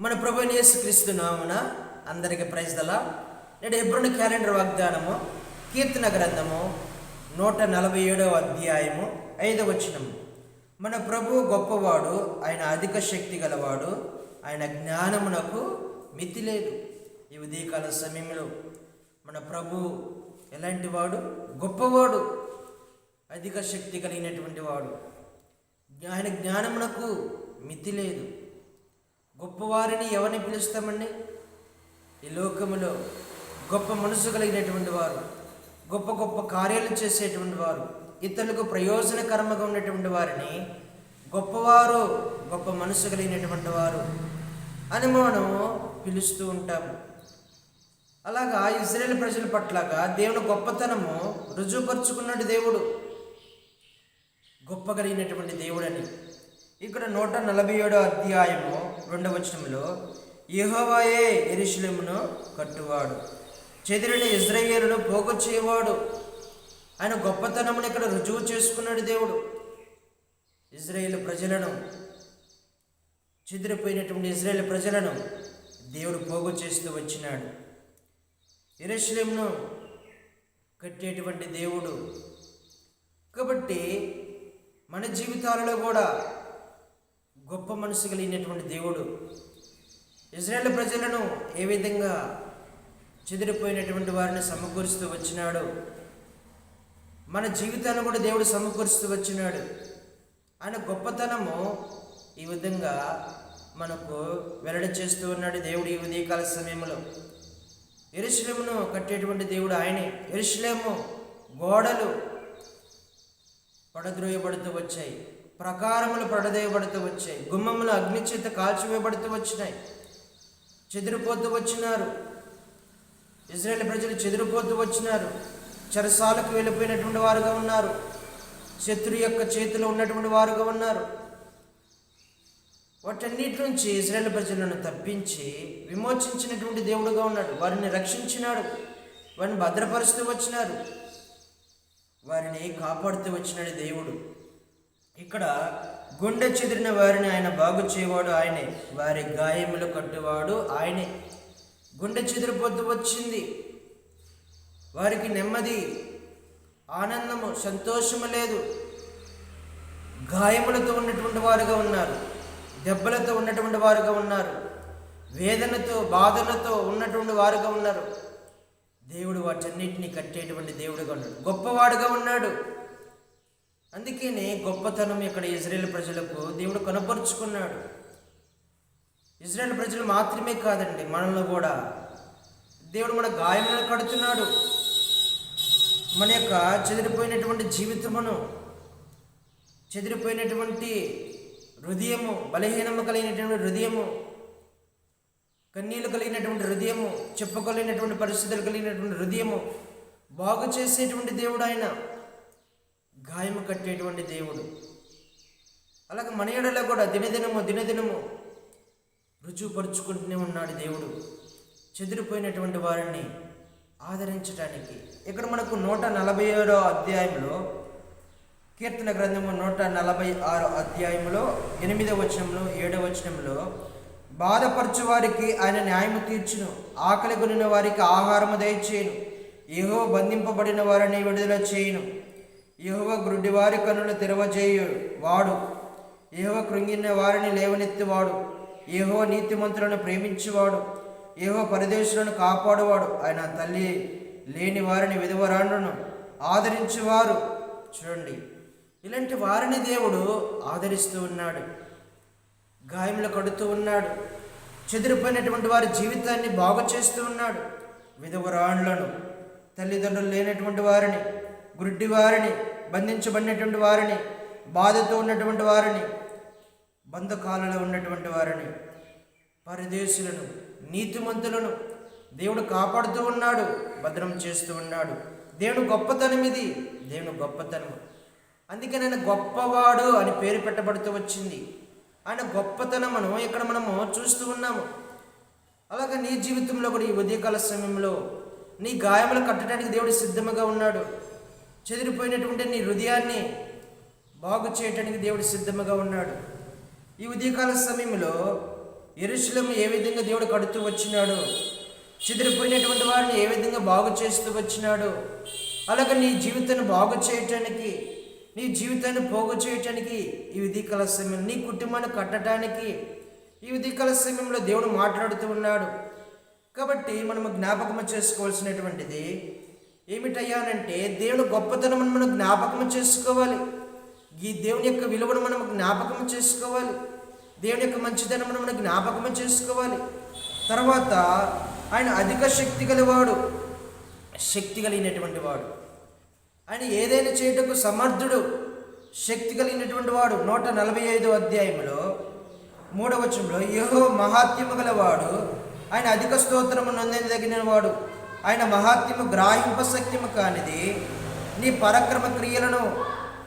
మన ప్రభు యేసుక్రీస్తు నామున అందరికీ ప్రైజ్దలా నేడు ఎప్పుడు క్యాలెండర్ వాగ్దానము కీర్తన గ్రంథము నూట నలభై ఏడవ అధ్యాయము ఐదవ వచనము. మన ప్రభు గొప్పవాడు ఆయన అధిక శక్తి గలవాడు ఆయన జ్ఞానమునకు మితి లేదు ఈ ఉదయకాల సమయంలో మన ప్రభు ఎలాంటి వాడు? గొప్పవాడు. అధిక శక్తి కలిగినటువంటి వాడు. ఆయన జ్ఞానమునకు మితి లేదు గొప్పవారిని ఎవరిని పిలుస్తామండి? ఈ లోకములో గొప్ప మనసు కలిగినటువంటి వారు గొప్ప గొప్ప కార్యాలు చేసేటువంటి వారు ఇతరులకు ప్రయోజనకరంగా ఉన్నటువంటి వారిని గొప్పవారు గొప్ప మనసు కలిగినటువంటి వారు అని మనం పిలుస్తూ ఉంటాము. అలాగా ఇజ్రాయేల్ ప్రజల పట్లగా దేవుని గొప్పతనము రుజువుపరుచుకున్నాడు దేవుడు. గొప్ప కలిగినటువంటి దేవుడని. ఇక్కడ నూట నలభై ఏడో అధ్యాయము రెండవ వచనంలో యహోవాయే ఎరుశలమును కట్టువాడు చెదిరిన ఇజ్రాయేలును పోగు చేయవాడు ఆయన గొప్పతనమును ఇక్కడ రుజువు చేసుకున్నాడు దేవుడు. ఇజ్రాయేల్ ప్రజలను చెదిరిపోయినటువంటి ఇజ్రాయేల్ ప్రజలను దేవుడు పోగు చేస్తూ వచ్చినాడు. ఎరుషులేమును కట్టేటువంటి దేవుడు. కాబట్టి మన జీవితాలలో కూడా గొప్ప మనసు కలిగినటువంటి దేవుడు. ఇజ్రాయేల్ ప్రజలను ఏ విధంగా చెదిరిపోయినటువంటి వారిని సమకూరుస్తూ వచ్చినాడు? మన జీవితాన్ని కూడా దేవుడు సమకూరుస్తూ వచ్చినాడు. ఆయన గొప్పతనము ఈ విధంగా మనకు వెల్లడి చేస్తూ ఉన్నాడు దేవుడు ఈ ఉదయకాల సమయంలో. ఎరుశ్లేమును కట్టేటువంటి దేవుడు ఆయనే. ఎరుశ్లేము గోడలు పడద్రోయబడుతూ వచ్చాయి. ప్రకారములు పడదేయబడుతూ వచ్చాయి. గుమ్మములు అగ్ని చేత కాల్చివేయబడుతూ వచ్చినాయి. చెదిరిపోతూ వచ్చినారు. ఇజ్రాయేల్ ప్రజలు చెదిరిపోతూ వచ్చినారు. చెరసాలకు వెళ్ళిపోయినటువంటి వారుగా ఉన్నారు. శత్రు యొక్క చేతిలో ఉన్నటువంటి వారుగా ఉన్నారు. వాటన్నిటి నుంచి ఇజ్రాయేల్ ప్రజలను తప్పించి విమోచించినటువంటి దేవుడుగా ఉన్నాడు. వారిని రక్షించినాడు. వారిని భద్రపరుస్తూ వచ్చినారు. వారిని కాపాడుతూ వచ్చినాడు దేవుడు. ఇక్కడ గుండె చెదిరిన వారిని ఆయన బాగు చేయవాడు ఆయనే. వారి గాయములు కట్టువాడు ఆయనే. గుండె చెదిరిపోతూ వచ్చింది. వారికి నెమ్మది ఆనందము సంతోషము లేదు. గాయములతో ఉన్నటువంటి వారుగా ఉన్నారు. దెబ్బలతో ఉన్నటువంటి వారుగా ఉన్నారు. వేదనతో బాధలతో ఉన్నటువంటి వారుగా ఉన్నారు. దేవుడు వాటన్నిటిని కట్టేటువంటి దేవుడుగా ఉన్నాడు. గొప్పవాడుగా ఉన్నాడు. అందుకనే గొప్పతనం ఇక్కడ ఇజ్రాయేల్ ప్రజలకు దేవుడు కనపరుచుకున్నాడు. ఇజ్రాయేల్ ప్రజలు మాత్రమే కాదండి మనల్ని కూడా. దేవుడు మన గాయములను కడుతున్నాడు. మన యొక్క చెదిరిపోయినటువంటి జీవితమును చెదిరిపోయినటువంటి హృదయము బలహీనము కలిగినటువంటి హృదయము కన్నీళ్ళు కలిగినటువంటి హృదయము చెప్పుకోలేనటువంటి పరిస్థితులు కలిగినటువంటి హృదయము బాగు చేసేటువంటి దేవుడు ఆయన. గాయము కట్టేటువంటి దేవుడు. అలాగే మన ఏడలో కూడా దినదినము దినదినము రుజువుపరుచుకుంటూనే ఉన్నాడు దేవుడు. చెదిరిపోయినటువంటి వారిని ఆదరించడానికి ఇక్కడ మనకు నూట నలభై ఏడో అధ్యాయంలో కీర్తన గ్రంథము నూట నలభై ఆరో అధ్యాయంలో ఎనిమిదవ వచనంలో ఏడవ వచనంలో బాధపరచు వారికి ఆయన న్యాయము తీర్చును ఆకలి కొనిన వారికి ఆహారము దయచేయను ఏహో బంధింపబడిన వారిని విడుదల చేయను. యహోవ గ్రుడ్డి కనులు కన్నులు తెరవజేయు వాడు. యహోవ కృంగిన వారిని లేవనెత్తివాడు. ఏహో నీతిమంతులను ప్రేమించేవాడు. ఏహో పరదేశులను కాపాడువాడు. ఆయన తల్లి లేని వారిని విధవరాండ్రును ఆదరించేవారు. చూడండి. ఇలాంటి వారిని దేవుడు ఆదరిస్తూ ఉన్నాడు. గాయములు కడుతూ ఉన్నాడు. చెదిరిపోయినటువంటి వారి జీవితాన్ని బాగు చేస్తూ ఉన్నాడు. విధవరాండ్లను తల్లిదండ్రులు లేనటువంటి వారిని గుడ్డి వారిని బంధించబడినటువంటి వారిని బాధతో ఉన్నటువంటి వారిని బంధకాలలో ఉన్నటువంటి వారిని పరిదేశులను నీతిమంతులను దేవుడు కాపాడుతూ ఉన్నాడు భద్రం చేస్తూ ఉన్నాడు. దేవుడు గొప్పతనం ఇది దేవుడు గొప్పతనం. అందుకే నేను గొప్పవాడు అని పేరు పెట్టబడుతూ వచ్చింది. ఆయన గొప్పతనమును ఇక్కడ మనము చూస్తూ ఉన్నాము. అలాగే నీ జీవితంలో కూడా ఈ ఉదయకాల సమయంలో నీ గాయములు కట్టడానికి దేవుడు సిద్ధముగా ఉన్నాడు. చెదిరిపోయినటువంటి నీ హృదయాన్ని బాగు చేయటానికి దేవుడు సిద్ధముగా ఉన్నాడు. ఈ ఉదయకాల సమయంలో ఎరుశలం ఏ విధంగా దేవుడు కడుతూ వచ్చినాడు? చెదిరిపోయినటువంటి వారిని ఏ విధంగా బాగు చేస్తూ వచ్చినాడు? అలాగే నీ జీవితాన్ని బాగు చేయటానికి నీ జీవితాన్ని పోగు చేయటానికి ఈ విధికల సమయం నీ కుటుంబాన్ని కట్టడానికి ఈ విధికల సమయంలో దేవుడు మాట్లాడుతూ ఉన్నాడు. కాబట్టి మనము జ్ఞాపకము చేసుకోవాల్సినటువంటిది ఏమిటయ్యానంటే దేవుని గొప్పతనం మనం జ్ఞాపకం చేసుకోవాలి. ఈ దేవుని యొక్క విలువను మనం జ్ఞాపకం చేసుకోవాలి. దేవుని యొక్క మంచితనం మనం జ్ఞాపకం చేసుకోవాలి. తర్వాత ఆయన అధిక శక్తి గలవాడు శక్తి కలిగినటువంటి వాడు. ఆయన ఏదైనా చేయటకు సమర్థుడు శక్తి కలిగినటువంటి వాడు. నూట నలభై ఐదో అధ్యాయంలో మూడవచనంలో యహో మహాత్యము గలవాడు ఆయన అధిక స్తోత్రము తగిన వాడు ఆయన మహాత్మ్యము గ్రాహింపశక్యము కానిది నీ పరక్రమ క్రియలను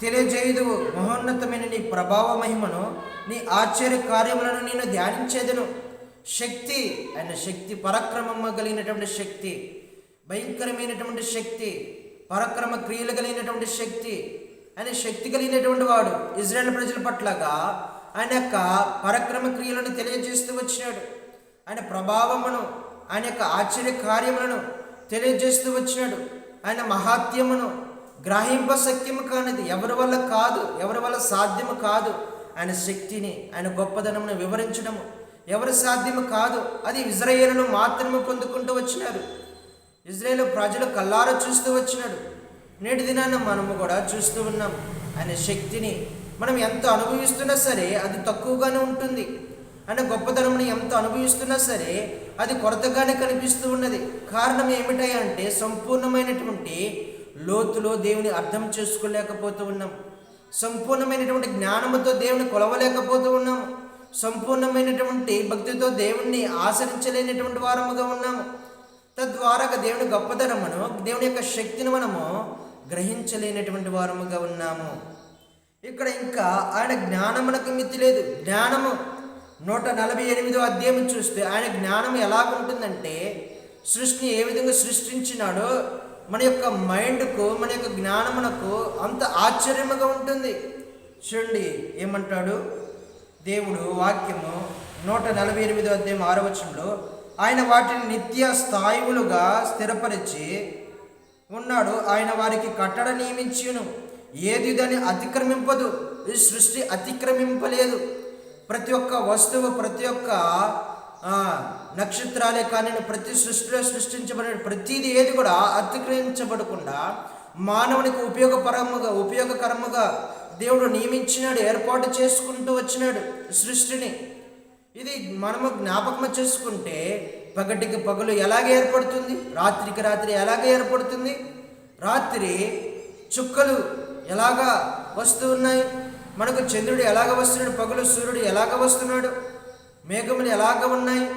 తెలియజేయదు. మహోన్నతమైన నీ ప్రభావ మహిమను నీ ఆశ్చర్య కార్యములను నేను ధ్యానించేదను. శక్తి ఆయన శక్తి పరక్రమమ్మ కలిగినటువంటి శక్తి భయంకరమైనటువంటి శక్తి పరక్రమ క్రియలు కలిగినటువంటి శక్తి ఆయన శక్తి కలిగినటువంటి వాడు. ఇజ్రాయెల్ ప్రజల పట్లగా ఆయన యొక్క పరక్రమ క్రియలను తెలియజేస్తూ వచ్చినాడు. ఆయన ప్రభావమును ఆయన యొక్క ఆశ్చర్య కార్యములను తెలియజేస్తూ వచ్చినాడు. ఆయన మహాత్యమును గ్రహింప సత్యము కానిది ఎవరి వల్ల కాదు ఎవరి వల్ల సాధ్యము కాదు. ఆయన శక్తిని ఆయన గొప్పదనమును వివరించడము ఎవరి సాధ్యము కాదు. అది ఇజ్రాయేలును మాత్రమే పొందుకుంటూ వచ్చినారు. ఇజ్రాయేల్ ప్రజలు కల్లార చూస్తూ వచ్చినాడు నేటి దినాన మనము కూడా చూస్తూ ఉన్నాం. ఆయన శక్తిని మనం ఎంత అనుభవిస్తున్నా సరే అది తక్కువగానే ఉంటుంది. ఆయన గొప్పతనముని ఎంత అనుభవిస్తున్నా సరే అది కొరతగానే కనిపిస్తూ ఉన్నది. కారణం ఏమిటయ్యా అంటే సంపూర్ణమైనటువంటి లోతులో దేవుని అర్థం చేసుకోలేకపోతూ ఉన్నాం. సంపూర్ణమైనటువంటి జ్ఞానముతో దేవుని కొలవలేకపోతూ ఉన్నాము సంపూర్ణమైనటువంటి భక్తితో దేవుణ్ణి ఆచరించలేనటువంటి వారముగా ఉన్నాము తద్వారా దేవుని గొప్పతనమును దేవుని యొక్క శక్తిని మనము గ్రహించలేనటువంటి వారముగా ఉన్నాము. ఇక్కడ ఇంకా ఆయన జ్ఞానమునకు మితి లేదు. జ్ఞానము నూట నలభై ఎనిమిదో అధ్యాయం చూస్తే ఆయన జ్ఞానం ఎలా ఉంటుందంటే సృష్టిని ఏ విధంగా సృష్టించినాడో మన యొక్క మైండ్కు మన యొక్క జ్ఞానమునకు అంత ఆశ్చర్యముగా ఉంటుంది. చూడండి ఏమంటాడు? దేవుడు వాక్యము నూట నలభై ఎనిమిదో అధ్యాయం ఆరవచనంలో ఆయన వాటిని నిత్య స్థాయిలుగా స్థిరపరిచి ఉన్నాడు. ఆయన వారికి కట్టడ నియమించును ఏది దాన్ని అతిక్రమింపదు. ఈ సృష్టి అతిక్రమింపలేదు. ప్రతి ఒక్క వస్తువు ప్రతి ఒక్క నక్షత్రాలే కానీ ప్రతి సృష్టిలో సృష్టించబడిన ప్రతిదీ ఏది కూడా అతిక్రమించబడకుండా మానవునికి ఉపయోగపరముగా ఉపయోగకరముగా దేవుడు నియమించినాడు ఏర్పాటు చేసుకుంటూ వచ్చినాడు సృష్టిని. ఇది మనము జ్ఞాపకం చేసుకుంటే పగటికి పగలు ఎలాగ ఏర్పడుతుంది? రాత్రికి రాత్రి ఎలాగ ఏర్పడుతుంది? రాత్రి చుక్కలు ఎలాగా వస్తూ ఉన్నాయి? మనకు చంద్రుడు ఎలాగ వస్తున్నాడు? పగలు సూర్యుడు ఎలాగ వస్తున్నాడు? మేఘములు ఎలాగ ఉన్నాయి?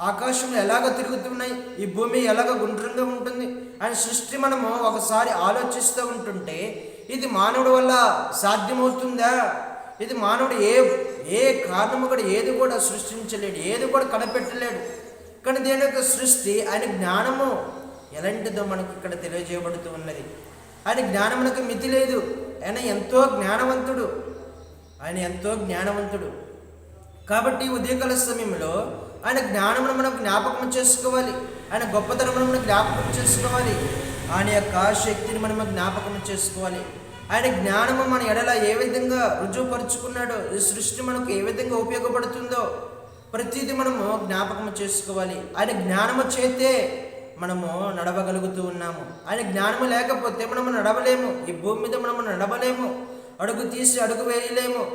ఆకాశంలో ఎలాగ తిరుగుతున్నాయి? ఈ భూమి ఎలాగ గుండ్రంగా ఉంటుంది? అని సృష్టి మనము ఒకసారి ఆలోచిస్తూ ఉంటుంటే ఇది మానవుడి వల్ల సాధ్యమవుతుందా? ఇది మానవుడు ఏ ఏ కారణము కూడా ఏది కూడా సృష్టించలేడు ఏది కూడా కనిపెట్టలేడు. కానీ దేని యొక్క సృష్టి ఆయన జ్ఞానము ఎలాంటిదో మనకి ఇక్కడ తెలియజేయబడుతూ ఉన్నది. ఆయన జ్ఞానమునకు మితి లేదు. ఆయన ఎంతో జ్ఞానవంతుడు. ఆయన ఎంతో జ్ఞానవంతుడు. కాబట్టి ఉదయకాల సమయంలో ఆయన జ్ఞానమును మనం జ్ఞాపకం చేసుకోవాలి. ఆయన గొప్పతనమును మనం జ్ఞాపకం చేసుకోవాలి. ఆయన యొక్క శక్తిని మనం జ్ఞాపకం చేసుకోవాలి. ఆయన జ్ఞానము మన ఎడల ఏ విధంగా రుజువుపరుచుకున్నాడో ఈ సృష్టి మనకు ఏ విధంగా ఉపయోగపడుతుందో ప్రతిదీ మనము జ్ఞాపకం చేసుకోవాలి. ఆయన జ్ఞానము చేతే మనము నడవగలుగుతూ ఉన్నాము. ఆయన జ్ఞానము లేకపోతే మనము నడవలేము. ఈ భూమి మీద మనము నడవలేము. అడుగు తీసి అడుగు వేయలేము.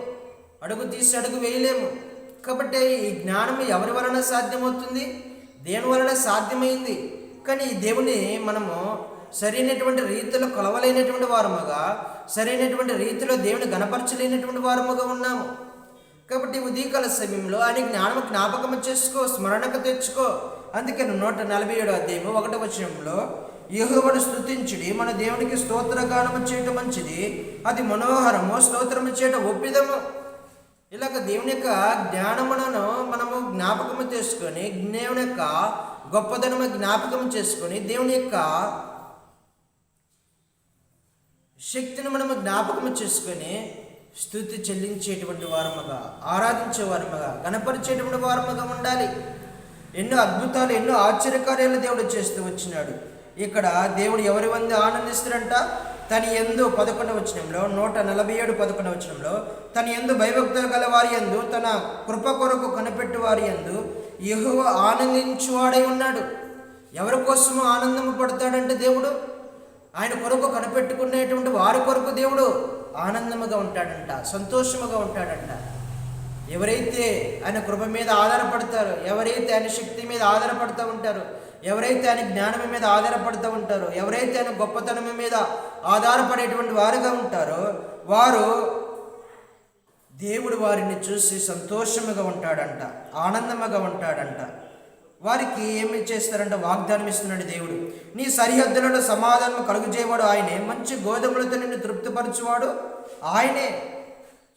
అడుగు తీసి అడుగు వేయలేము. కాబట్టి ఈ జ్ఞానం ఎవరి వలన సాధ్యమవుతుంది? దేని వలన సాధ్యమైంది? కానీ ఈ దేవుని మనము సరైనటువంటి రీతిలో కొలవలేనటువంటి వారముగా సరైనటువంటి రీతిలో దేవుని గణపరచలేనటువంటి వారముగా ఉన్నాము. కాబట్టి ఈ ఉదయకాల సమయంలో ఆయన జ్ఞానం జ్ఞాపకం చేసుకో స్మరణకు తెచ్చుకో. అందుకని నూట నలభై ఏడు అధ్యాయము ఒకటో వచనంలో యహోవను స్థుతించుడి మన దేవునికి స్తోత్రగానము చేయటం మంచిది. అది మనోహరము స్తోత్రము చేయటం ఒప్పిదము. ఇలాగ దేవుని యొక్క జ్ఞానములను మనము జ్ఞాపకము చేసుకొని దేవుని యొక్క గొప్పదనము జ్ఞాపకం చేసుకొని దేవుని యొక్క శక్తిని మనము జ్ఞాపకము చేసుకొని స్థుతి చెల్లించేటువంటి వారముగా ఆరాధించే వారముగా గణపరిచేటువంటి వారముగా ఉండాలి. ఎన్నో అద్భుతాలు ఎన్నో ఆశ్చర్యకార్యాలు దేవుడు చేస్తూ వచ్చినాడు. ఇక్కడ దేవుడు ఎవరి మంది ఆనందిస్తారంట తన ఎందు పదకొండవ వచనంలో నూట నలభై ఏడు పదకొండవ వచనంలో తన ఎందు భయభక్తులు గల వారి ఎందు తన కృప కొరకు కనిపెట్టు వారి ఎందు యహువ ఆనందించువాడై ఉన్నాడు. ఎవరి కోసము ఆనందము పడతాడంటే దేవుడు? ఆయన కొరకు కనిపెట్టుకునేటువంటి వారి కొరకు దేవుడు ఆనందముగా ఉంటాడంట సంతోషముగా ఉంటాడంట. ఎవరైతే ఆయన కృప మీద ఆధారపడతారో ఎవరైతే ఆయన శక్తి మీద ఆధారపడుతూ ఉంటారో ఎవరైతే ఆయన జ్ఞానం మీద ఆధారపడుతూ ఉంటారో ఎవరైతే ఆయన గొప్పతనం మీద ఆధారపడేటువంటి వారుగా ఉంటారో వారు దేవుడు వారిని చూసి సంతోషముగా ఉంటాడంట ఆనందముగా ఉంటాడంట. వారికి ఏమి చేస్తారంటే వాగ్దానం ఇస్తున్నాడు దేవుడు. నీ సరిహద్దులలో సమాధానం కలుగుజేవాడు ఆయనే మంచి గోధుమలతో నిన్ను తృప్తిపరచువాడు ఆయనే.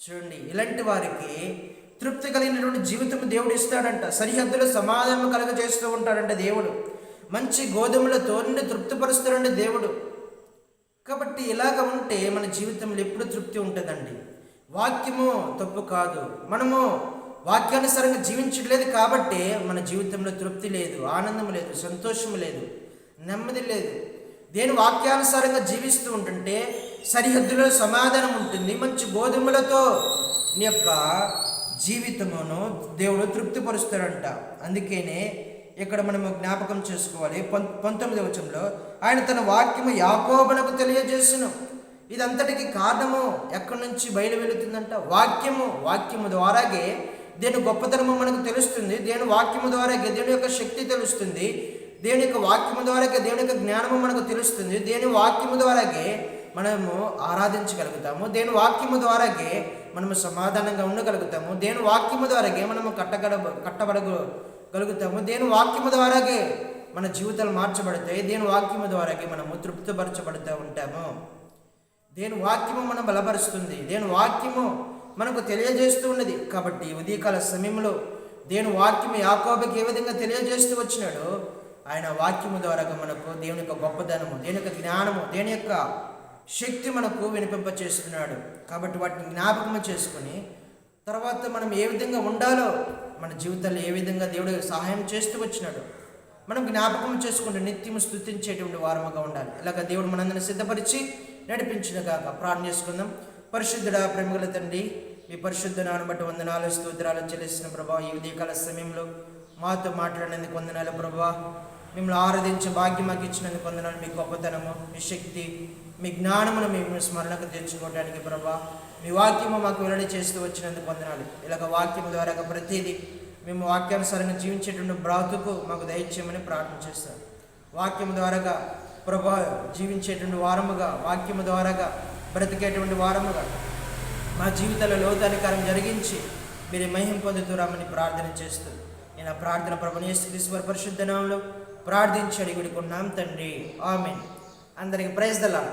చూడండి ఇలాంటి వారికి తృప్తి కలిగినటువంటి జీవితం దేవుడు ఇస్తాడంట. సరిహద్దులో సమాధానం కలుగజేస్తూ ఉంటాడంట దేవుడు. మంచి గోధుమలతో నిన్ను తృప్తిపరుస్తాడండి దేవుడు. కాబట్టి ఇలాగ ఉంటే మన జీవితంలో ఎప్పుడు తృప్తి ఉంటుందండి. వాక్యము తప్పు కాదు. మనము వాక్యానుసారంగా జీవించట్లేదు కాబట్టి మన జీవితంలో తృప్తి లేదు ఆనందం లేదు సంతోషం లేదు నెమ్మది లేదు. దేని వాక్యానుసారంగా జీవిస్తూ ఉంటుంటే సరిహద్దులో సమాధానం ఉంటుంది. మంచి గోధుమలతో నీ యొక్క జీవితమును దేవుడు తృప్తిపరుస్తాడంట. అందుకనే ఇక్కడ మనము జ్ఞాపకం చేసుకోవాలి. పం పంతొమ్మిది వచనంలో ఆయన తన వాక్యము యాకోబునకు తెలియజేసును. ఇదంతటికి కారణము ఎక్కడి నుంచి బయలు వెళుతుందంట? వాక్యము వాక్యము ద్వారాగే దేని గొప్పతనము మనకు తెలుస్తుంది. దేని వాక్యము ద్వారాగే దేని యొక్క శక్తి తెలుస్తుంది. దేని యొక్క వాక్యము ద్వారాగే దేని యొక్క జ్ఞానము మనకు తెలుస్తుంది. దేని వాక్యము ద్వారాగే మనము ఆరాధించగలుగుతాము. దేని వాక్యము ద్వారాగే మనము సమాధానంగా ఉండగలుగుతాము. దేని వాక్యము ద్వారాగే మనము కట్టగడ కలుగుతాము. దేని వాక్యము ద్వారాగే మన జీవితాలు మార్చబడతాయి దేని వాక్యము ద్వారాగే మనము తృప్తిపరచబడుతూ ఉంటాము. దేని వాక్యము మనం బలపరుస్తుంది దేని వాక్యము మనకు తెలియజేస్తూ ఉన్నది. కాబట్టి ఉదయకాల సమయంలో దేని వాక్యము యాకోబకి ఏ విధంగా తెలియజేస్తూ వచ్చినాడో ఆయన వాక్యము ద్వారా మనకు దేవుని యొక్క గొప్పదనము దేని యొక్క జ్ఞానము దేని యొక్క శక్తి మనకు వినిపింపచేస్తున్నాడు. కాబట్టి వాటిని జ్ఞాపకము చేసుకొని తర్వాత మనం ఏ విధంగా ఉండాలో మన జీవితంలో ఏ విధంగా దేవుడు సహాయం చేస్తూ వచ్చినాడు మనం జ్ఞాపకం చేసుకుంటూ నిత్యము స్థుతించేటువంటి వారముగా ఉండాలి. ఇలాగ దేవుడు మనందరిని సిద్ధపరిచి నడిపించిన కాక ప్రార్థన చేసుకుందాం. పరిశుద్ధుడ ప్రేమగల తండ్రి మీ పరిశుద్ధ నాను బట్టి వందనాలు స్తోత్రాలు చెల్లిస్తున్న ప్రభా ఈ ఉదయకాల సమయంలో మాతో మాట్లాడినందుకు వందనాలు ప్రభా. మిమ్మల్ని ఆరాధించే భాగ్యం మాకు ఇచ్చినందుకు వందనాలు. మీ గొప్పతనము మీ శక్తి మీ జ్ఞానమును మేము స్మరణకు తెచ్చుకోవడానికి ప్రభా. మీ వాక్యము మాకు వెల్లడి చేస్తూ వచ్చినందుకు వందనాలు. ఇలాగ వాక్యం ద్వారా ప్రతిదీ మేము వాక్యానుసారంగా జీవించేటువంటి బ్రాతుకు మాకు దయచేయమని ప్రార్థన చేస్తాం. వాక్యం ద్వారాగా ప్రభా జీవించేటువంటి వారముగా వాక్యము ద్వారాగా బ్రతికేటువంటి వారముగా మా జీవితాల లోతాధికారం జరిగించి మీరు మహిం పొందుతురామని ప్రార్థన చేస్తూ నేను ఆ ప్రార్థన ప్రభుని పరిశుద్ధ నామంలో ప్రార్థించి అడిగిడుకున్నాం తండ్రి. ఆమెన్. అందరికి ప్రైజ్ దలా